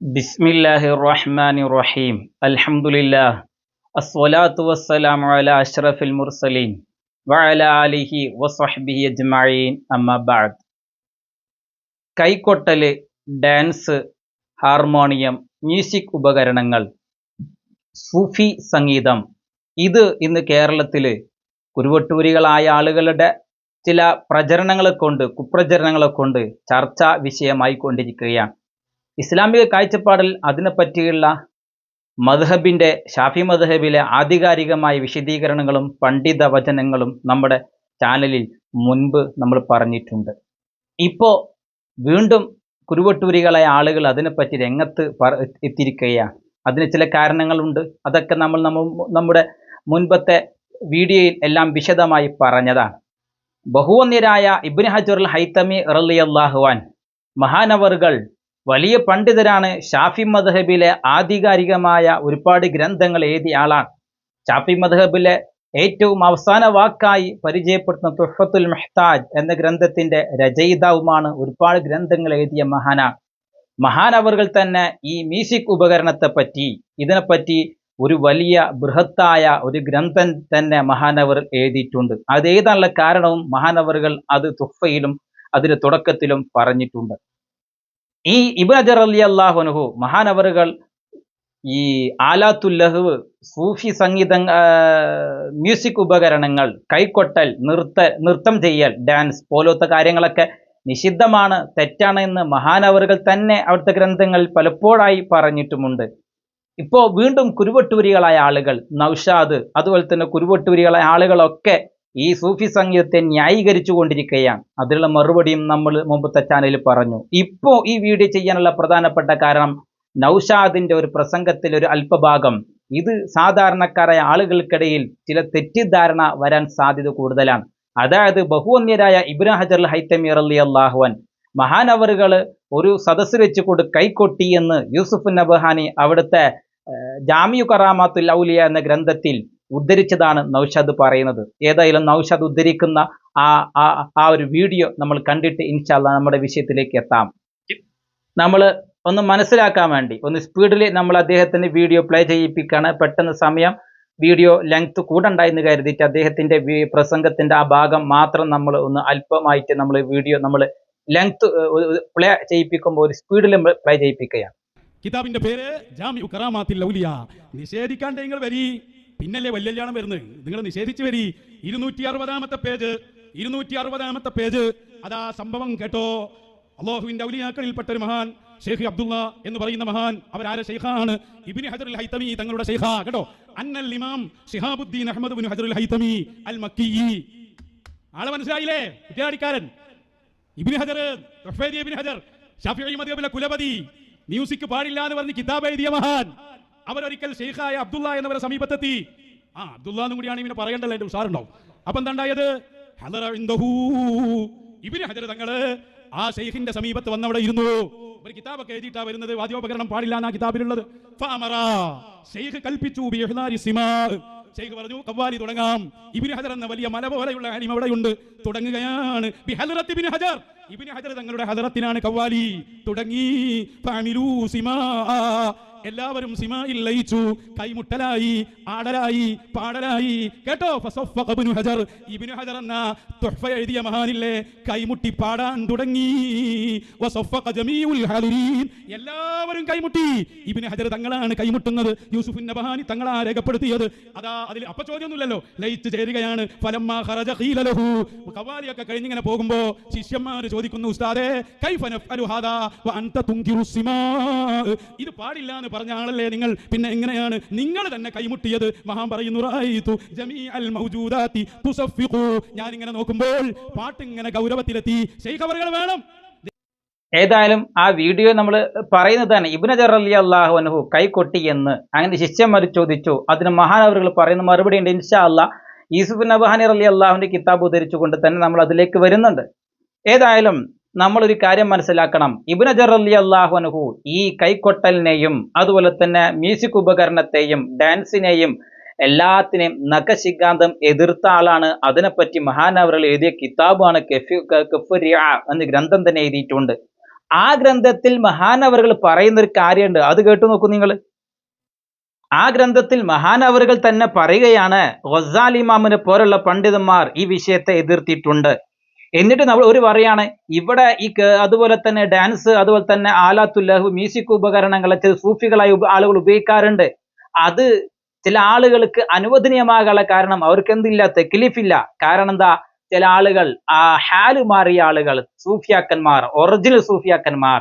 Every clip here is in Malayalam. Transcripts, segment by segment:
ബിസ്മില്ലാഹി റഹ്മാനി റഹീം അൽഹംദുലില്ലാ അസ്വലാത്തു വസ്സലാം അല അഷ്റഫിൽ മുർസലീൻ. വഅല അലിഹി വസഹ്ബിഹി അജ്മഈൻ. അമ്മ ബഅദ്. കൈകൊട്ടൽ ഡാൻസ് ഹാർമോണിയം മ്യൂസിക് ഉപകരണങ്ങൾ സൂഫി സംഗീതം. ഇത് ഇന്ന് കേരളത്തിൽ കുരുവട്ടൂരികളായ ആളുകളുടെ ചില പ്രചരണങ്ങളെ കൊണ്ട് കുപ്രചരണങ്ങളെ കൊണ്ട് ചർച്ചാ വിഷയമായിക്കൊണ്ടിരിക്കുകയാണ് ഇസ്ലാമിക കാഴ്ചപ്പാടിൽ അതിനെപ്പറ്റിയുള്ള മദ്ഹബിന്റെ ഷാഫി മദ്ഹബിലെ ആധികാരികമായ വിശദീകരണങ്ങളും പണ്ഡിത വചനങ്ങളും നമ്മുടെ ചാനലിൽ മുൻപ് നമ്മൾ പറഞ്ഞിട്ടുണ്ട്. ഇപ്പോൾ വീണ്ടും കുരുവട്ടൂരികളായ ആളുകൾ അതിനെപ്പറ്റി രംഗത്ത് എത്തിയിരിക്കുകയാണ് അതിന് ചില കാരണങ്ങളുണ്ട്. അതൊക്കെ നമ്മൾ നമ്മ നമ്മുടെ മുൻപത്തെ വീഡിയോയിൽ എല്ലാം വിശദമായി പറഞ്ഞതാണ് ബഹുവന്യരായ ഇബ്നു ഹജറുൽ ഹൈത്തമി റളിയല്ലാഹുവാൻ മഹാനവറുകൾ വലിയ പണ്ഡിതരാണ് ഷാഫി മദ്ഹബിലെ ആധികാരികമായ ഒരുപാട് ഗ്രന്ഥങ്ങൾ എഴുതിയ ആളാണ്. ഷാഫി മദ്ഹബിലെ ഏറ്റവും അവസാന വാക്കായി പരിചയപ്പെടുത്തുന്ന തുഷത്തുൽ മെഹ്താജ് എന്ന ഗ്രന്ഥത്തിന്റെ രചയിതാവുമാണ് ഒരുപാട് ഗ്രന്ഥങ്ങൾ എഴുതിയ മഹാനാണ്. മഹാനവറുകൾ തന്നെ ഈ മ്യൂസിക് ഉപകരണത്തെ പറ്റി ഇതിനെപ്പറ്റി ഒരു വലിയ ബൃഹത്തായ ഒരു ഗ്രന്ഥം തന്നെ മഹാനവർ എഴുതിയിട്ടുണ്ട്. അത് എഴുതാനുള്ള കാരണവും മഹാനവറുകൾ അത് തുഫയിലും അതിന്റെ തുടക്കത്തിലും പറഞ്ഞിട്ടുണ്ട്. ഈ ഇബ് അജർ അലി അള്ളാഹുനുഹു മഹാനവറുകൾ ഈ ആലാത്തുല്ലഹുവ് സൂഫി സംഗീത മ്യൂസിക് ഉപകരണങ്ങൾ കൈക്കൊട്ടൽ നൃത്ത നൃത്തം ചെയ്യൽ ഡാൻസ് പോലത്തെ കാര്യങ്ങളൊക്കെ നിഷിദ്ധമാണ് തെറ്റാണ് എന്ന് മഹാനവറുകൾ തന്നെ അവിടുത്തെ ഗ്രന്ഥങ്ങളിൽ പലപ്പോഴായി പറഞ്ഞിട്ടുമുണ്ട്. ഇപ്പോൾ വീണ്ടും കുരുവട്ടൂരികളായ ആളുകൾ നൌഷാദ് അതുപോലെ തന്നെ കുരുവട്ടൂരികളായ ആളുകളൊക്കെ ഈ സൂഫി സംഗീതത്തെ ന്യായീകരിച്ചു കൊണ്ടിരിക്കുകയാണ്. അതിനുള്ള മറുപടിയും നമ്മൾ മുമ്പത്തെ ചാനലിൽ പറഞ്ഞു. ഇപ്പോൾ ഈ വീഡിയോ ചെയ്യാനുള്ള പ്രധാനപ്പെട്ട കാരണം നൗഷാദിന്റെ ഒരു പ്രസംഗത്തിൽ ഒരു അല്പഭാഗം. ഇത് സാധാരണക്കാരായ ആളുകൾക്കിടയിൽ ചില തെറ്റിദ്ധാരണ വരാൻ സാധ്യത കൂടുതലാണ്. അതായത് ബഹുവന്യരായ ഇബ്രാഹിം ഹജർ ഹൈത്തമി അലി അള്ളാഹുവൻ മഹാനവറുകൾ ഒരു സദസ്സ് വെച്ചുകൊണ്ട് കൈക്കൊട്ടി എന്ന് യൂസുഫ് നബഹാനി അവിടുത്തെ ജാമിയു കറാമാത്തുൽ ഔലിയ എന്ന ഗ്രന്ഥത്തിൽ ഉദ്ധരിച്ചതാണ് നൗഷാദ് പറയുന്നത്. ഏതായാലും നൗഷാദ് ഉദ്ധരിക്കുന്ന ആ ആ ഒരു വീഡിയോ നമ്മൾ കണ്ടിട്ട് ഇൻഷാല്ല നമ്മുടെ വിഷയത്തിലേക്ക് എത്താം. നമ്മൾ ഒന്ന് മനസ്സിലാക്കാൻ വേണ്ടി ഒന്ന് സ്പീഡിൽ നമ്മൾ അദ്ദേഹത്തിന്റെ വീഡിയോ പ്ലേ ചെയ്യിപ്പിക്കുകയാണ് പെട്ടെന്ന് സമയം വീഡിയോ ലെങ്ത് കൂടണ്ടായെന്ന് കരുതിയിട്ട് അദ്ദേഹത്തിന്റെ പ്രസംഗത്തിന്റെ ആ ഭാഗം മാത്രം നമ്മൾ ഒന്ന് അല്പമായിട്ട് നമ്മൾ വീഡിയോ നമ്മൾ ലെങ്ത് പ്ലേ ചെയ്യിപ്പിക്കുമ്പോൾ ഒരു സ്പീഡിൽ പ്ലേ ചെയ്യിപ്പിക്കുകയാണ്. കിതാബിന്റെ പേര് ജാമി കറാമാത്തിൽ ഔലിയ നിഷേധിക്കാണ്ട് നിങ്ങൾ വരി. പിന്നല്ലേ വല്യല്യാണം വരുന്നത്? നിങ്ങൾ നിഷേധിച്ചു വരി. ഇരുന്നൂറ്റി അറുപതാമത്തെ പേജ് ഇരുന്നൂറ്റി അറുപതാമത്തെ പേജ്. അതാ സംഭവം കേട്ടോ. അള്ളാഹുവിന്റെ ഔലിയാക്കളിൽപ്പെട്ട ഒരു മഹാൻ ഷെയ്ഖ് അബ്ദുള്ള എന്ന് പറയുന്ന മഹാൻ അവരാരെ ഷെയ്ഖാണ് ഇബിന് ഹജറുൽ ഹൈത്തമി തങ്ങളുടെ ഷെയ്ഖ കേട്ടോ. അന്നൽ ഇമാം ഷിഹാബുദ്ദീൻ അഹമ്മദ് ബിൻ ഹജറുൽ ഹൈത്തമി അൽ മക്കി ആളെ മനസ്സിലായില്ലേ? വിദ്യാടിക്കാരൻ Ibn Hajar Ibn Hajar Shafi Ahmed കുലപതി. മ്യൂസിക് പാടില്ല എന്ന് പറഞ്ഞ് കിതാബ് എഴുതിയ മഹാൻ. അവരൊരിക്കൽ ഷെയ്ഖായ അബ്ദുള്ള എന്നവരെ സമീപത്തെത്തി. ആ അബ്ദുള്ള എന്നും കൂടിയാണ് ഇവനെ പറയേണ്ടല്ലോ എന്റെ ഉഷാറുണ്ടാവും. അപ്പൊ എന്താണ്ടായത്? ഇവർ ഹജർ തങ്ങൾ ആ ഷെയ്ഖിന്റെ സമീപത്ത് വന്നവിടെ ഇരുന്നു. ഒരു കിതാബൊക്കെ എഴുതിയിട്ടാ വരുന്നത്. വാദ്യോപകരണം പാടില്ല എന്നാ കിതാബിലുള്ളത് ഷെയ്ഖ് കൽപ്പിച്ചു ഷെയ്ഖ് പറഞ്ഞു കവ്വാലി തുടങ്ങാം. ഇബിന് ഹജർ എന്ന വലിയ മല പോലെയുള്ള ആലിം അവിടെയുണ്ട്. തുടങ്ങുകയാണ്. ഇബിന് ഹജർ ഇബിന് ഹജർ തങ്ങളുടെ ഹജറത്തിനാണ് കവ്വാലി. തുടങ്ങി. എല്ലാവരും സിമായിൽ ലയിച്ചു. കൈമുട്ടലായി ആടലായി പാടലായി. കേട്ടോ? ഹജർ. ഇബ്നു ഹജർ എന്ന തുഹ്ഫ എഴുതിയ മഹാനില്ലേ? കൈമുട്ടി പാടാൻ തുടങ്ങി. എല്ലാവരും കൈമുട്ടി. ഇബിന് ഹജർ തങ്ങളാണ് കൈമുട്ടുന്നത്. യൂസുഫ് നബഹാനി തങ്ങളാ രേഖപ്പെടുത്തിയത്. അതാ അതിൽ അപ്പൊ ചോദ്യമൊന്നുമില്ലല്ലോ. ലയിച്ച് ചേരുകയാണ്. കവാലിയൊക്കെ കഴിഞ്ഞിങ്ങനെ പോകുമ്പോ ശിഷ്യന്മാര് ചോദിക്കുന്നു ഉസ്താദേ കൈഫ നഫ്അലു ഹാദാ വ അൻത തുൻകിറു സിമാ? ഇത് പാടില്ല പറഞ്ഞ ആളല്ലേ നിങ്ങൾ? പിന്നെ എങ്ങനെയാണ്? നിങ്ങൾ തന്നെ കൈമുട്ടിയത്? മഹാൻ പറയുന്നു ഞാൻ ഇങ്ങനെ നോക്കുമ്പോൾ പാട്ട് ഇങ്ങനെ ഗൗരവത്തിലെത്തി ശൈഖവറുകൾ വേണം. ഏതായാലും ആ വീഡിയോ നമ്മൾ പറയുന്നത് തന്നെ ഇബിന് അലി അള്ളാഹു അനുഹു കൈകൊട്ടി എന്ന്. അങ്ങനെ ശിഷ്യന്മാർ ചോദിച്ചു. അതിന് മഹാനവറുകൾ പറയുന്ന മറുപടി ഉണ്ട് ഇൻഷാ അല്ല യൂസുഫ് നബഹാനി അലി അള്ളാഹുവിന്റെ കിതാബ് ഉദ്ധരിച്ചുകൊണ്ട് തന്നെ നമ്മൾ അതിലേക്ക് വരുന്നുണ്ട്. ഏതായാലും നമ്മളൊരു കാര്യം മനസ്സിലാക്കണം. ഇബുനജർ അലി അള്ളാഹുനഹു ഈ കൈക്കൊട്ടലിനെയും അതുപോലെ തന്നെ മ്യൂസിക് ഉപകരണത്തെയും ഡാൻസിനെയും എല്ലാത്തിനെയും നഖശികാന്തം എതിർത്ത ആളാണ്. അതിനെപ്പറ്റി മഹാനവറൽ എഴുതിയ കിതാബാണ് കെഫി എന്ന ഗ്രന്ഥം തന്നെ എഴുതിയിട്ടുണ്ട്. ആ ഗ്രന്ഥത്തിൽ മഹാനവറുകൾ പറയുന്ന ഒരു കാര്യമുണ്ട്. അത് കേട്ടു നോക്കൂ നിങ്ങൾ. ആ ഗ്രന്ഥത്തിൽ മഹാനവറുകൾ തന്നെ പറയുകയാണ് ഗസാലി ഇമാമിനെ പോലുള്ള പണ്ഡിതന്മാർ ഈ വിഷയത്തെ എതിർത്തിട്ടുണ്ട്. എന്നിട്ട് നമ്മൾ ഒരു പറയാണ് ഇവിടെ ഈ അതുപോലെ തന്നെ ഡാൻസ് അതുപോലെ തന്നെ ആലാത്തുല്ലഹ് മ്യൂസിക് ഉപകരണങ്ങൾ ചില സൂഫികളായി ആളുകൾ ഉപയോഗിക്കാറുണ്ട്. അത് ചില ആളുകൾക്ക് അനുവദനീയമാകാനുള്ള കാരണം അവർക്ക് എന്തില്ല? തെക്കിലിഫില്ല കാരണം എന്താ? ചില ആളുകൾ ആ ഹാൽ മാറിയ ആളുകൾ സൂഫിയാക്കന്മാർ ഒറിജിനൽ സൂഫിയാക്കന്മാർ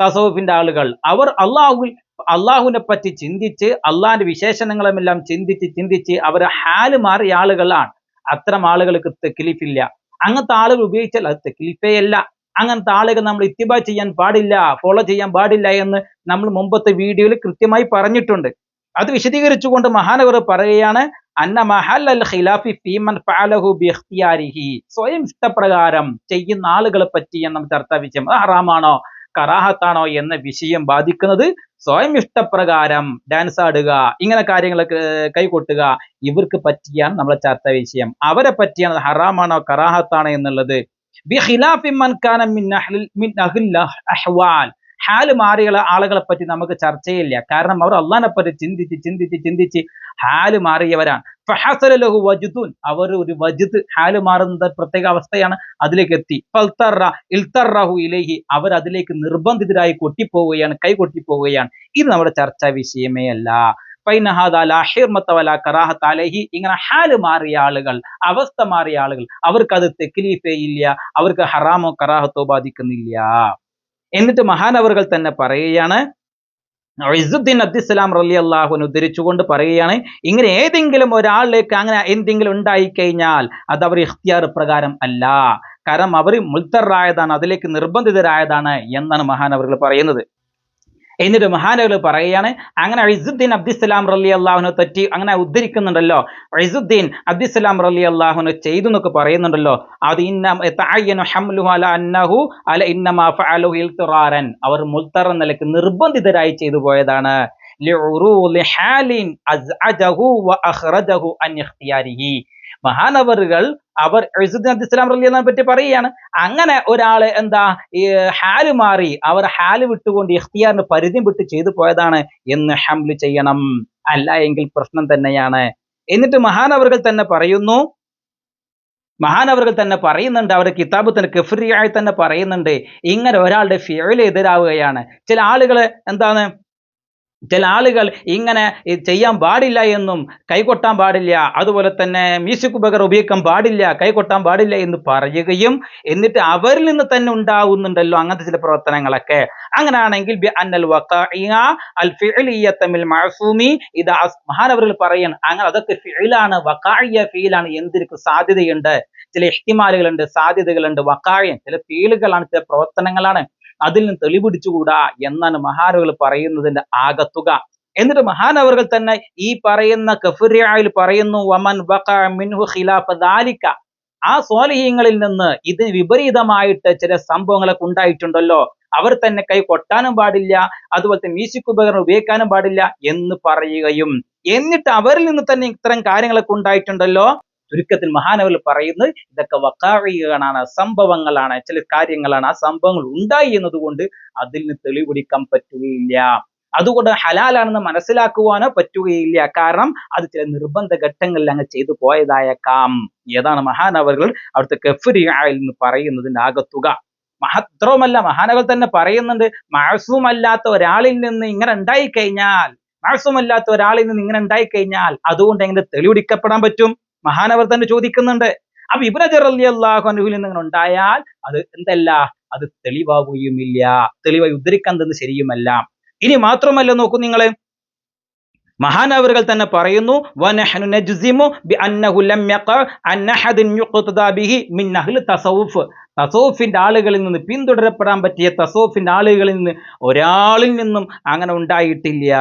തസവുഫിന്റെ ആളുകൾ അവർ അള്ളാഹുവിൽ അള്ളാഹുവിനെ പറ്റി ചിന്തിച്ച് അള്ളാഹിന്റെ വിശേഷണങ്ങളുമെല്ലാം ചിന്തിച്ച് ചിന്തിച്ച് അവർ ഹാൽ മാറിയ ആളുകളാണ്. അത്തരം ആളുകൾക്ക് തെക്കിലിഫില്ല അങ്ങനത്തെ ആളുകൾ ഉപയോഗിച്ചാൽ അത് തെക്കിലിഫേ അല്ല അങ്ങനത്തെ ആളുകൾ നമ്മൾ ഇത്തിബ ചെയ്യാൻ പാടില്ല ഫോളോ ചെയ്യാൻ പാടില്ല എന്ന് നമ്മൾ മുമ്പത്തെ വീഡിയോയിൽ കൃത്യമായി പറഞ്ഞിട്ടുണ്ട്. അത് വിശദീകരിച്ചുകൊണ്ട് മഹാനവർ പറയുകയാണ് അന്ന മഹൽ അൽ ഖിലാഫി ഫഅലഹു സ്വയം ഇഷ്ടപ്രകാരം ചെയ്യുന്ന ആളുകളെ പറ്റി വിഷയം അത് ഹറാമാണോ? കറാഹത്താണോ എന്ന വിഷയം ബാധിക്കുന്നത് സ്വയം ഇഷ്ടപ്രകാരം ഡാൻസ് ആടുക ഇങ്ങനെ കാര്യങ്ങളൊക്കെ കൈകൊട്ടുക ഇവർക്ക് പറ്റിയാണ് നമ്മളെ ചർച്ച വിഷയം. അവരെ പറ്റിയാണ് ഹറാമാണോ കറാഹത്താണോ എന്നുള്ളത്. ഹാൽ മാറിയ ആളുകളെ പറ്റി നമുക്ക് ചർച്ചയില്ല. കാരണം അവർ അള്ളാഹിനെ പറ്റി ചിന്തിച്ച് ചിന്തിച്ച് ചിന്തിച്ച് ഹാൽ മാറിയവരാണ്. ഫഹസല ലഹു വജുദുൻ. അവർ ഒരു വജുദ് ഹാൽ മാറുന്ന പ്രത്യേക അവസ്ഥയാണ് അതിലേക്ക് എത്തി. ഇൽത്തറഹു ഇലൈഹി. അവർ അതിലേക്ക് നിർബന്ധിതരായി കൊട്ടിപ്പോവുകയാണ് കൈ കൊട്ടിപ്പോവുകയാണ് ഇത് നമ്മുടെ ചർച്ചാ വിഷയമേ അല്ല. ഇങ്ങനെ ഹാൽ മാറിയ ആളുകൾ അവസ്ഥ മാറിയ ആളുകൾ അവർക്ക് അത് തെക്ലീഫേ ഇല്ല. അവർക്ക് ഹറാമോ കറാഹത്തോ ബാധിക്കുന്നില്ല. എന്നിട്ട് മഹാനവറുകൾ തന്നെ പറയുകയാണ് ഇസുദ്ദീൻ അബ്ദുസ്സലാം റലി അള്ളാഹുവിന് ഉദ്ധരിച്ചുകൊണ്ട് പറയുകയാണ് ഇങ്ങനെ ഏതെങ്കിലും ഒരാളിലേക്ക് അങ്ങനെ എന്തെങ്കിലും ഉണ്ടായി കഴിഞ്ഞാൽ അത് അവർ ഇഖ്തിയാർ പ്രകാരം അല്ല. കാരണം അവർ മുൽത്തറായതാണ് അതിലേക്ക് നിർബന്ധിതരായതാണ് എന്നാണ് മഹാനവറുകൾ പറയുന്നത്. എന്നിട്ട് മഹാനകൾ പറയുകയാണ് അങ്ങനെ ഇസുദ്ദീൻ അബ്ദുസ്സലാം റലി അള്ളാഹുനെ പറ്റി അങ്ങനെ ഉദ്ധരിക്കുന്നുണ്ടല്ലോ. ഇസുദ്ദീൻ അബ്ദുസ്സലാം റലി അള്ളാഹുനെ ചെയ്തു എന്നൊക്കെ പറയുന്നുണ്ടല്ലോ. അത് ഇന്ന തഅയ്യനു ഹംലുഹു അന്നഹു അല ഇന്നമാ ഫഅലുഹു ഇൽത്തിറാരൻ അവർ മുൽത്തറ നിലയ്ക്ക് നിർബന്ധിതരായി ചെയ്തു പോയതാണ്. ലിഉറൂലി ഹാലിൻ ഇഖ്തിയാരിഹി. മഹാനവറുകൾ അവർ ഇസ്ലാം പറ്റി പറയുകയാണ്. അങ്ങനെ ഒരാൾ എന്താ ഈ ഹാൽ മാറി അവർ ഹാൽ വിട്ടുകൊണ്ട് ഇഖ്തിയാറിന് പരിധി വിട്ട് ചെയ്തു പോയതാണ് എന്ന് ഹംൽ ചെയ്യണം. അല്ല എങ്കിൽ പ്രശ്നം തന്നെയാണ്. എന്നിട്ട് മഹാനവറുകൾ തന്നെ പറയുന്നു മഹാനവറുകൾ തന്നെ പറയുന്നുണ്ട് അവരുടെ കിതാബ് തന്നെ കഫ്രിയായി തന്നെ പറയുന്നുണ്ട്. ഇങ്ങനെ ഒരാളുടെ ഫിയൽ എതിരാവുകയാണ്. ചില ആളുകൾ എന്താണ് ചില ആളുകൾ ഇങ്ങനെ ചെയ്യാൻ പാടില്ല എന്നും കൈകൊട്ടാൻ പാടില്ല. അതുപോലെ തന്നെ മ്യൂസിക് ഉപകരണം ഉപയോഗിക്കാൻ പാടില്ല കൈകൊട്ടാൻ പാടില്ല എന്ന് പറയുകയും എന്നിട്ട് അവരിൽ നിന്ന് തന്നെ ഉണ്ടാവുന്നുണ്ടല്ലോ അങ്ങനത്തെ ചില പ്രവർത്തനങ്ങളൊക്കെ. അങ്ങനെയാണെങ്കിൽ ഇത് മഹാനവറിൽ പറയാണ് അങ്ങനെ അതൊക്കെ ഫീലാണ് വക്കായ ഫീലാണ് എന്തിനൊക്കെ സാധ്യതയുണ്ട്? ചില ഇഷ്ടിമാലുകളുണ്ട് സാധ്യതകളുണ്ട് വക്കായം ചില ഫീലുകളാണ് ചില പ്രവർത്തനങ്ങളാണ്. അതിൽ നിന്ന് തെളിപിടിച്ചുകൂടാ എന്നാണ് മഹാനവകൾ പറയുന്നതിന്റെ ആകത്തുക. എന്നിട്ട് മഹാനവറുകൾ തന്നെ ഈ പറയുന്ന കഫുരിയായിൽ പറയുന്നു വമൻ മിൻഹു ഖിലാഫ ദാലിക ആ സ്വാലിഹ്യങ്ങളിൽ നിന്ന് ഇതിന് വിപരീതമായിട്ട് ചില സംഭവങ്ങളൊക്കെ ഉണ്ടായിട്ടുണ്ടല്ലോ. അവർ തന്നെ കൈ കൊട്ടാനും പാടില്ല അതുപോലെ തന്നെ മ്യൂസിക് ഉപകരണം ഉപയോഗിക്കാനും പാടില്ല എന്ന് പറയുകയും. എന്നിട്ട് അവരിൽ നിന്ന് തന്നെ ഇത്തരം കാര്യങ്ങളൊക്കെ ഉണ്ടായിട്ടുണ്ടല്ലോ. ചുരുക്കത്തിൽ മഹാനവർ പറയുന്നത് ഇതൊക്കെ വക്കാഴികളാണ് സംഭവങ്ങളാണ് ചില കാര്യങ്ങളാണ്. ആ സംഭവങ്ങൾ ഉണ്ടായി എന്നതുകൊണ്ട് അതിൽ നിന്ന് തെളിവെടുക്കാൻ പറ്റുകയില്ല. അതുകൊണ്ട് ഹലാലാണെന്ന് മനസ്സിലാക്കുവാനോ പറ്റുകയില്ല. കാരണം അത് ചില നിർബന്ധ ഘട്ടങ്ങളിൽ അങ്ങ് ചെയ്തു പോയതായേക്കാം. ഏതാണ് മഹാനവറുകൾ അവിടുത്തെ കഫരിയായിൽ എന്ന് പറയുന്നതിന്റെ ആകത്തുക. മഹത്രവുമല്ല മഹാനവർ തന്നെ പറയുന്നുണ്ട് മാസുമല്ലാത്ത ഒരാളിൽ നിന്ന് ഇങ്ങനെ ഉണ്ടായിക്കഴിഞ്ഞാൽ കഴിഞ്ഞാൽ മാസൂമല്ലാത്ത ഒരാളിൽ നിന്ന് ഇങ്ങനെ ഉണ്ടായിക്കഴിഞ്ഞാൽ അതുകൊണ്ട് എങ്ങനെ തെളിവെടുക്കപ്പെടാൻ പറ്റും? മഹാനവർ തന്നെ ചോദിക്കുന്നുണ്ട് അപ്പൊ ഇബ്നു അലി അള്ളാഹു അനുവിൽ നിന്ന് ഇങ്ങനെ ഉണ്ടായാൽ അത് എന്തല്ല? അത് തെളിവാകുകയുമില്ല തെളിവായി ഉദ്ധരിക്കാൻ തന്നെ ശരിയുമല്ല. ഇനി മാത്രമല്ല നോക്കൂ നിങ്ങൾ മഹാനവറുകൾ തന്നെ പറയുന്നു ബി അന്നഹു ലം മിൻ അഹ്ലി തസവുഫ് തസവുഫിന്റെ ആളുകളിൽ നിന്ന് പിന്തുടരപ്പെടാൻ പറ്റിയ തസോഫിന്റെ ആളുകളിൽ നിന്ന് ഒരാളിൽ നിന്നും അങ്ങനെ ഉണ്ടായിട്ടില്ല.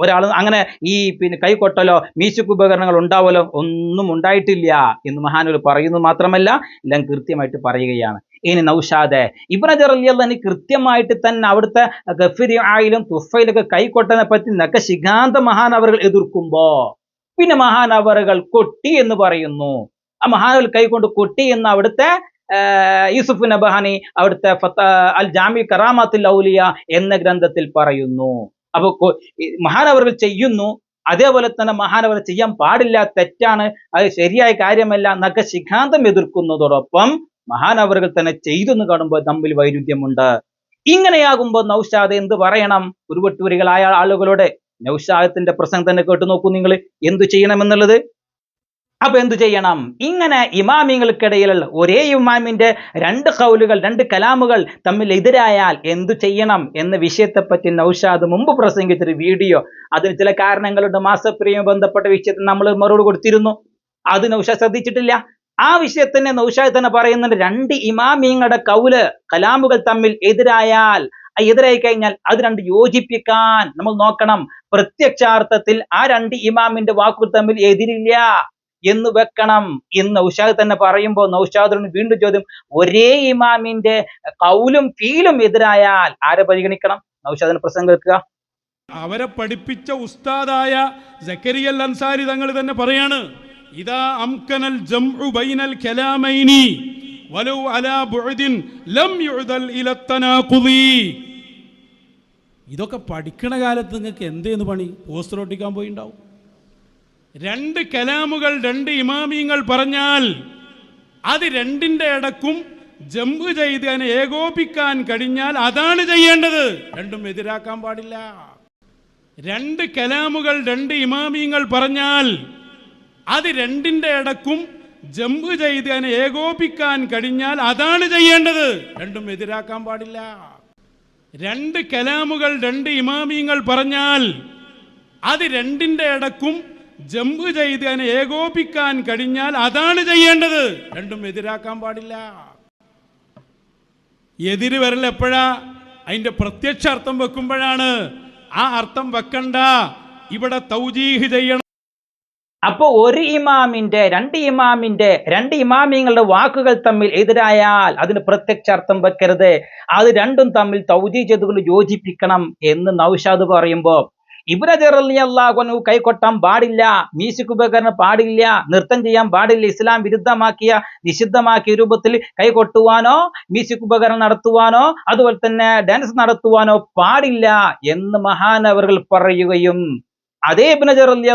ഒരാൾ അങ്ങനെ ഈ പിന്നെ കൈകൊട്ടലോ മീശുക്ക് ഉപകരണങ്ങൾ ഉണ്ടാവലോ ഒന്നും ഉണ്ടായിട്ടില്ല എന്ന് മഹാനുകൾ പറയുന്നു മാത്രമല്ല എല്ലാം കൃത്യമായിട്ട് പറയുകയാണ്. ഇനി നൗഷാദെ ഇബ്രജർ അലി കൃത്യമായിട്ട് തന്നെ അവിടുത്തെ ഗഫിരി ആയിലും തുഫയിലൊക്കെ കൈകൊട്ടനെ പറ്റി നക്ക ശിഖാന്ത മഹാനവറുകൾ എതിർക്കുമ്പോ പിന്നെ മഹാനവറുകൾ കൊട്ടി എന്ന് പറയുന്നു. ആ മഹാനവർ കൈകൊണ്ട് കൊട്ടി എന്ന് അവിടുത്തെ യൂസുഫ് നബഹാനി അവിടുത്തെ അൽ ജാമി കറാമത്തുൽ ഔലിയ എന്ന ഗ്രന്ഥത്തിൽ പറയുന്നു. അപ്പോൾ മഹാനവറുകൾ ചെയ്യുന്നു. അതേപോലെ തന്നെ മഹാനവർ ചെയ്യാൻ പാടില്ല തെറ്റാണ് അത് ശരിയായ കാര്യമല്ല എന്നൊക്കെ ശിഖാന്തം എതിർക്കുന്നതോടൊപ്പം മഹാനവറുകൾ തന്നെ ചെയ്തു എന്ന് കാണുമ്പോൾ തമ്മിൽ വൈരുദ്ധ്യമുണ്ട്. ഇങ്ങനെയാകുമ്പോൾ നൗഷാദ് എന്ത് പറയണം? ഉരുവട്ടൂരികളായ ആളുകളോട് നൗഷാദത്തിന്റെ പ്രസംഗം തന്നെ കേട്ടു നോക്കൂ നിങ്ങൾ. എന്തു ചെയ്യണമെന്നുള്ളത്? അപ്പൊ എന്തു ചെയ്യണം? ഇങ്ങനെ ഇമാമിങ്ങൾക്കിടയിലുള്ള ഒരേ ഇമാമിന്റെ രണ്ട് കൗലുകൾ രണ്ട് കലാമുകൾ തമ്മിൽ എതിരായാൽ എന്തു ചെയ്യണം എന്ന വിഷയത്തെപ്പറ്റി നൗഷാദ് മുമ്പ് പ്രസംഗിച്ചൊരു വീഡിയോ. അതിന് ചില കാരണങ്ങളുണ്ട്. മാസപ്രിയം ബന്ധപ്പെട്ട വിഷയത്തിൽ നമ്മൾ മറുപടി കൊടുത്തിരുന്നു. അത് നൗഷാദ് ശ്രദ്ധിച്ചിട്ടില്ല. ആ വിഷയത്തിന് നൗഷാദ് തന്നെ പറയുന്നുണ്ട്. രണ്ട് ഇമാമിങ്ങളുടെ കൗൽ കലാമുകൾ തമ്മിൽ എതിരായാൽ എതിരായി കഴിഞ്ഞാൽ അത് രണ്ട് യോജിപ്പിക്കാൻ നമ്മൾ നോക്കണം. പ്രത്യക്ഷാർത്ഥത്തിൽ ആ രണ്ട് ഇമാമിന്റെ വാക്കുകൾ തമ്മിൽ എതിരില്ല. എന്ന് വെക്കണം. എന്ന് നൗഷാദ് തന്നെ പറയുമ്പോൾ നൗഷാദിന് വീണ്ടും ചോദ്യം ഒരേ ഇമാമിന്റെ കൗലും ഫീലും എതിരായാൽ ആരെ പരിഗണിക്കണം? നൗഷാദിന് പ്രസംഗം കേൾക്കുക. അവരെ പഠിപ്പിച്ച ഉസ്താദായ സക്കരിയൽ അൻസാരി തങ്ങൾ തന്നെ പറയാണ് ഇതാ അംകനൽ ജംഉ ബൈനൽ കലാമൈനി വലൗ അലാ ബുഅദിൻ ലം യുദൽ ഇല തനാഖുദി ഇതൊക്കെ പഠിക്കണ കാലത്ത് നിങ്ങൾക്ക് എന്തേന്ന് പണി? പോസ്റ്റർ ഒട്ടിക്കാൻ പോയിണ്ടാവും. രണ്ട് കലാമുകൾ രണ്ട് ഇമാമിയങ്ങൾ പറഞ്ഞാൽ അത് രണ്ടിന്റെ ഇടക്കും ജമ്പ് ചെയ്ത് അതിനെ ഏകോപിക്കാൻ കഴിഞ്ഞാൽ അതാണ് ചെയ്യേണ്ടത്. രണ്ടും എതിരാക്കാൻ പാടില്ല. രണ്ട് കലാമുകൾ രണ്ട് ഇമാമിയങ്ങൾ പറഞ്ഞാൽ അത് രണ്ടിന്റെ ഇടക്കും ജമ്പ് ചെയ്ത് അതിനെ ഏകോപിക്കാൻ കഴിഞ്ഞാൽ അതാണ് ചെയ്യേണ്ടത്. രണ്ടും എതിരാക്കാൻ പാടില്ല. രണ്ട് കലാമുകൾ രണ്ട് ഇമാമിയങ്ങൾ പറഞ്ഞാൽ അത് രണ്ടിന്റെ ഇടക്കും ജമ്പ് ചെയ്ത് അതിനെ ഏകോപിക്കാൻ കഴിഞ്ഞാൽ അതാണ് ചെയ്യേണ്ടത്. രണ്ടും എതിരാക്കാൻ പാടില്ല. എതിര് വരൽ എപ്പോഴാ? അതിന്റെ പ്രത്യക്ഷ അർത്ഥം വെക്കുമ്പോഴാണ്. ആ അർത്ഥം വെക്കണ്ട. ഇവിടെ തൗജീഹ് ചെയ്യണം. അപ്പോൾ ഒരു ഇമാമിന്റെ രണ്ട് ഇമാമിന്റെ രണ്ട് ഇമാമിങ്ങളുടെ വാക്കുകൾ തമ്മിൽ എതിരായാൽ അതിന് പ്രത്യക്ഷ അർത്ഥം വെക്കരുത്. അത് രണ്ടും തമ്മിൽ തൗജീ ചെയ്തുകൊണ്ട് യോജിപ്പിക്കണം എന്ന് നൗഷാദ് പറയുമ്പോ ഇബ്രജറല്ലാഹു കൈകൊട്ടാൻ പാടില്ല മ്യൂസിക് ഉപകരണം പാടില്ല നൃത്തം ചെയ്യാൻ പാടില്ല ഇസ്ലാം വിരുദ്ധമാക്കിയ നിഷിദ്ധമാക്കിയ രൂപത്തിൽ കൈകൊട്ടുവാനോ മ്യൂസിക് ഉപകരണം നടത്തുവാനോ അതുപോലെ തന്നെ ഡാൻസ് നടത്തുവാനോ പാടില്ല എന്ന് മഹാനവറുകൾ പറയുകയും അതേ ഇബ്നജർ അലി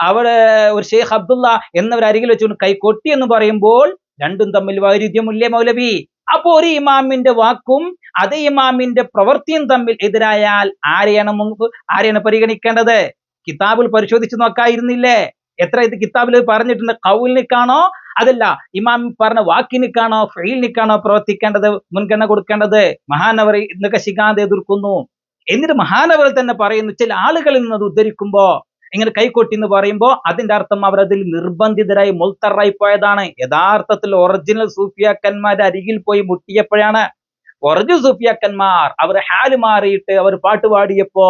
അവിടെ ഒരു ഷെയ്ഖ് അബ്ദുള്ള എന്നവർ അരികിൽ വെച്ചുകൊണ്ട് കൈകൊട്ടി എന്ന് പറയുമ്പോൾ രണ്ടും തമ്മിൽ വൈരുദ്ധ്യമില്ലേ മൗലവി? അപ്പോ ഒരു ഇമാമിന്റെ വാക്കും അതേ ഇമാമിന്റെ പ്രവൃത്തിയും തമ്മിൽ എതിരായാൽ ആരെയാണ് ആരെയാണ് പരിഗണിക്കേണ്ടത്? കിതാബിൽ പരിശോധിച്ച് നോക്കായിരുന്നില്ലേ? എത്ര ഇത് കിതാബിൽ പറഞ്ഞിട്ടുണ്ട്? കൗലിനിക്കാണോ? അതല്ല ഇമാം പറഞ്ഞ വാക്കിനിക്കാണോ? ഫെയിലിനിക്കാണോ പ്രവർത്തിക്കേണ്ടത്? മുൻഗണന കൊടുക്കേണ്ടത്? മഹാനവർ ഇന്നൊക്കെ ശിഖാന്ത് എതിർക്കുന്നു. എന്നിട്ട് മഹാനവർ തന്നെ പറയുന്നു ചില ആളുകളിൽ നിന്ന് അത് ഉദ്ധരിക്കുമ്പോ ഇങ്ങനെ കൈകൊട്ടി എന്ന് പറയുമ്പോൾ അതിന്റെ അർത്ഥം അവർ അതിൽ നിർബന്ധിതരായി മുൾത്തറായി പോയതാണ്. യഥാർത്ഥത്തിൽ ഒറിജിനൽ സൂഫിയാക്കന്മാരുടെ അരികിൽ പോയി മുട്ടിയപ്പോഴാണ് ഒറിജിനൽ സൂഫിയാക്കന്മാർ അവർ ഹാൽ മാറിയിട്ട് അവർ പാട്ട് പാടിയപ്പോ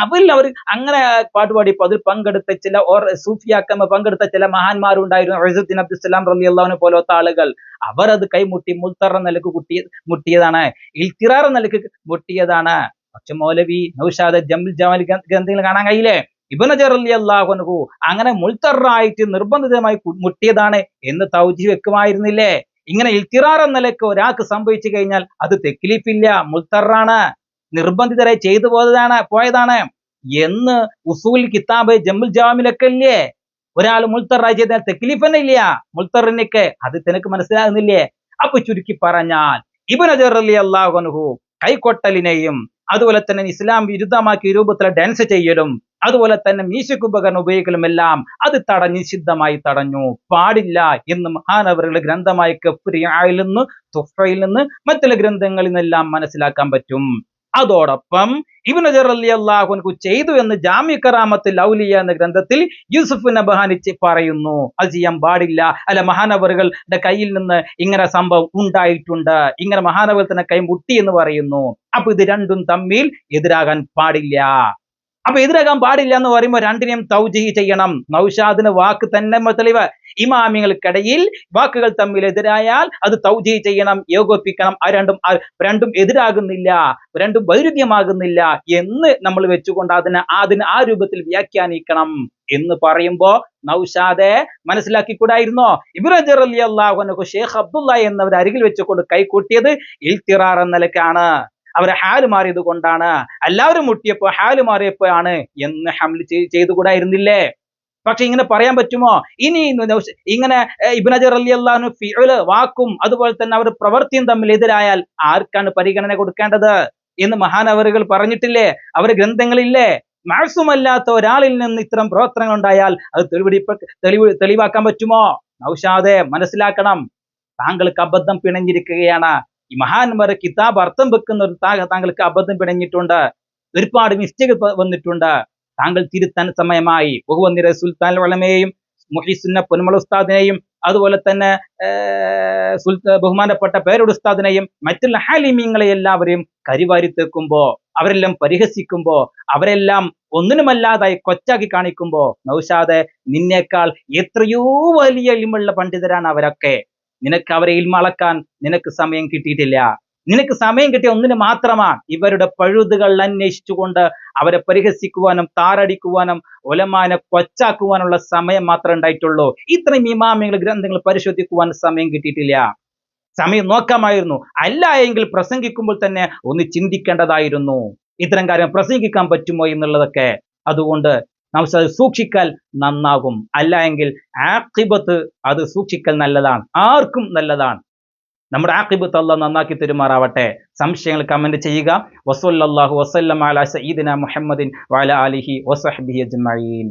അവരിൽ അവർ അങ്ങനെ പാട്ട് പാടിയപ്പോ അതിൽ പങ്കെടുത്ത ചില ഓർ സൂഫിയാക്കന്മാർ പങ്കെടുത്ത ചില മഹാന്മാരുണ്ടായിരുന്നു. റസുദ്ദീൻ അബ്ദുസ്സലാം റലി അള്ളാഹുനെ പോലത്തെ ആളുകൾ. അവർ അത് കൈമുട്ടി മുൽത്തറ നിലയ്ക്ക് കുട്ടി മുട്ടിയതാണ്. ഇൽത്തിറാറ നിലയ്ക്ക് മുട്ടിയതാണ്. പക്ഷെ മൗലവി നൗഷാദ് ജംബിൽ ജമാൽ ഗ്രന്ഥങ്ങൾ കാണാൻ കഴിയില്ലേ? ഇബനജർ അങ്ങനെ മുൾത്തറായിട്ട് നിർബന്ധിതമായി മുട്ടിയതാണ് എന്ന് തൗജി വെക്കുമായിരുന്നില്ലേ? ഇങ്ങനെ ഇൽത്തിറാർ എന്ന നിലയ്ക്ക് ഒരാൾക്ക് സംഭവിച്ചു കഴിഞ്ഞാൽ അത് തെക്കിലിപ്പില്ല മുൾത്തറാണ് നിർബന്ധിതരെ ചെയ്തു പോയതാണ് പോയതാണ്. എന്ന് ഉസൂൽ കിതാബ് ജമ്മുൽ ജാമിലൊക്കെ ഇല്ലേ? ഒരാൾ മുൾത്തറായി ചെയ്താൽ തെക്കിലിഫ് തന്നെ ഇല്ല മുൾത്തറിനൊക്കെ അത് തനിക്ക് മനസ്സിലാകുന്നില്ലേ? അപ്പൊ ചുരുക്കി പറഞ്ഞാൽ ഇബനജർ അള്ളാഹുനഹു കൈക്കൊട്ടലിനെയും അതുപോലെ തന്നെ ഇസ്ലാം വിരുദ്ധമാക്കിയ രൂപത്തിലെ ഡാൻസ് ചെയ്യലും അതുപോലെ തന്നെ മീശക്ക് ഉപകരണം ഉപയോഗിക്കലുമെല്ലാം അത് തടഞ്ഞ് സിദ്ധമായി തടഞ്ഞു. പാടില്ല എന്ന് മഹാനവറുകളുടെ ഗ്രന്ഥമായ കഫ്രിയായിൽ നിന്ന് തുഫയിൽ നിന്ന് മറ്റുള്ള ഗ്രന്ഥങ്ങളിൽ നിന്നെല്ലാം മനസ്സിലാക്കാൻ പറ്റും. അതോടൊപ്പം ഇബ്നു ജറലി അലി അള്ളാഹുൻകു ചെയ്തു എന്ന് ജാമ്യ കറാമത്തിൽ ഔലിയ എന്ന ഗ്രന്ഥത്തിൽ യൂസുഫ് നബഹാനിച്ച് പറയുന്നു അത് ചെയ്യാൻ പാടില്ല. അല്ല മഹാനവറുകളുടെ കയ്യിൽ നിന്ന് ഇങ്ങനെ സംഭവം ഉണ്ടായിട്ടുണ്ട്. ഇങ്ങനെ മഹാനവർ തന്നെ കൈ മുട്ടി എന്ന് പറയുന്നു. അപ്പൊ ഇത് രണ്ടും തമ്മിൽ എതിരാകാൻ പാടില്ല. അപ്പൊ എതിരാകാൻ പാടില്ല എന്ന് പറയുമ്പോൾ രണ്ടിനെയും തൗജീഹ് ചെയ്യണം. നൗഷാദിന് വാക്ക് തന്നെ തെളിവ്. ഇമാമികൾക്കിടയിൽ വാക്കുകൾ തമ്മിൽ എതിരായാൽ അത് തൗജീഹ് ചെയ്യണം ഏകോപിക്കണം ആ രണ്ടും രണ്ടും എതിരാകുന്നില്ല രണ്ടും വൈരുദ്ധ്യമാകുന്നില്ല എന്ന് നമ്മൾ വെച്ചുകൊണ്ട് അതിനെ അതിന് ആ രൂപത്തിൽ വ്യാഖ്യാനിക്കണം എന്ന് പറയുമ്പോ നൗഷാദെ മനസ്സിലാക്കിക്കൂടായിരുന്നോ? ഇബ്രാജർ അലി അള്ളാഹുനഹു ഷേഖ് അബ്ദുള്ള എന്നവർ അരികിൽ വെച്ചുകൊണ്ട് കൈകൂട്ടിയത് ഇൽത്തിറാർ എന്ന നിലക്കാണ്. അവരെ ഹാൽ മാറിയത് കൊണ്ടാണ്. എല്ലാവരും മുട്ടിയപ്പോ ഹാൽ മാറിയപ്പോഴാണ് എന്ന് ഹംൽ ചെയ്- ചെയ്തുകൂടായിരുന്നില്ലേ? പക്ഷെ ഇങ്ങനെ പറയാൻ പറ്റുമോ? ഇനി ഇങ്ങനെ ഇബ്നജർ അലി അള്ളാഹു ഫിഅൽ വാക്കും അതുപോലെ തന്നെ അവർ പ്രവൃത്തിയും തമ്മിൽ എതിരായാൽ ആർക്കാണ് പരിഗണന കൊടുക്കേണ്ടത് എന്ന് മഹാനവറുകൾ പറഞ്ഞിട്ടില്ലേ? അവരുടെ ഗ്രന്ഥങ്ങളില്ലേ? മാസുമല്ലാത്ത ഒരാളിൽ നിന്ന് ഇത്തരം പ്രവർത്തനങ്ങൾ ഉണ്ടായാൽ അത് തെളിവെടുപ്പ് തെളിവ് തെളിവാക്കാൻ പറ്റുമോ? നൗഷാദെ മനസ്സിലാക്കണം. താങ്കൾക്ക് അബദ്ധം പിണഞ്ഞിരിക്കുകയാണ്. ഈ മഹാന്മാരുടെ കിതാബ് അർത്ഥം വെക്കുന്ന ഒരു താങ്കൾക്ക് അബദ്ധം പിണഞ്ഞിട്ടുണ്ട്. ഒരുപാട് മിസ്റ്റേക്ക് വന്നിട്ടുണ്ട്. താങ്കൾ തിരുത്താൻ സമയമായി. ബഹുവന്നിര സുൽത്താൻ വളമയെയും മുഹിസുന്ന പൊന്മള ഉസ്താദിനെയും അതുപോലെ തന്നെ ബഹുമാനപ്പെട്ട പേരുടെ ഉസ്താദിനെയും മറ്റുള്ള ഹാലിമീങ്ങളെ എല്ലാവരെയും കരിവാരി തേക്കുമ്പോ അവരെല്ലാം പരിഹസിക്കുമ്പോ അവരെല്ലാം ഒന്നിനുമല്ലാതായി കൊച്ചാക്കി കാണിക്കുമ്പോ നൗഷാദെ നിന്നേക്കാൾ എത്രയോ വലിയ ഇൽമുള്ള പണ്ഡിതരാണ് അവരൊക്കെ. നിനക്ക് അവരെ ഇൽമളക്കാൻ നിനക്ക് സമയം കിട്ടിയിട്ടില്ല. നിനക്ക് സമയം കിട്ടിയ ഒന്നിന് മാത്രമാണ് ഇവരുടെ പഴുതുകൾ അന്വേഷിച്ചുകൊണ്ട് അവരെ പരിഹസിക്കുവാനും താറടിക്കുവാനും ഒലമാനെ കൊച്ചാക്കുവാനുള്ള സമയം മാത്രം ഉണ്ടായിട്ടുള്ളൂ. ഇത്രയും ഇമാമികൾ ഗ്രന്ഥങ്ങൾ പരിശോധിക്കുവാൻ സമയം കിട്ടിയിട്ടില്ല. സമയം നോക്കാമായിരുന്നു. അല്ല എങ്കിൽ പ്രസംഗിക്കുമ്പോൾ തന്നെ ഒന്ന് ചിന്തിക്കേണ്ടതായിരുന്നു. ഇത്തരം കാര്യം പ്രസംഗിക്കാൻ പറ്റുമോ എന്നുള്ളതൊക്കെ. അതുകൊണ്ട് നാം അത് സൂക്ഷിക്കൽ നന്നാകും. അല്ല എങ്കിൽ ആക്കിബത്ത് അത് സൂക്ഷിക്കൽ നല്ലതാണ്. ആർക്കും നല്ലതാണ്. നമ്മുടെ ആക്കിബത്ത് അല്ല നന്നാക്കി തെരുമാറാവട്ടെ. സംശയങ്ങൾ കമന്റ് ചെയ്യുക. വസല്ലല്ലാഹു വസല്ലം അലാ സയ്യിദിന മുഹമ്മദിൻ വഅല അലിഹി വസഹ്ബിഹി അജ്മഈൻ.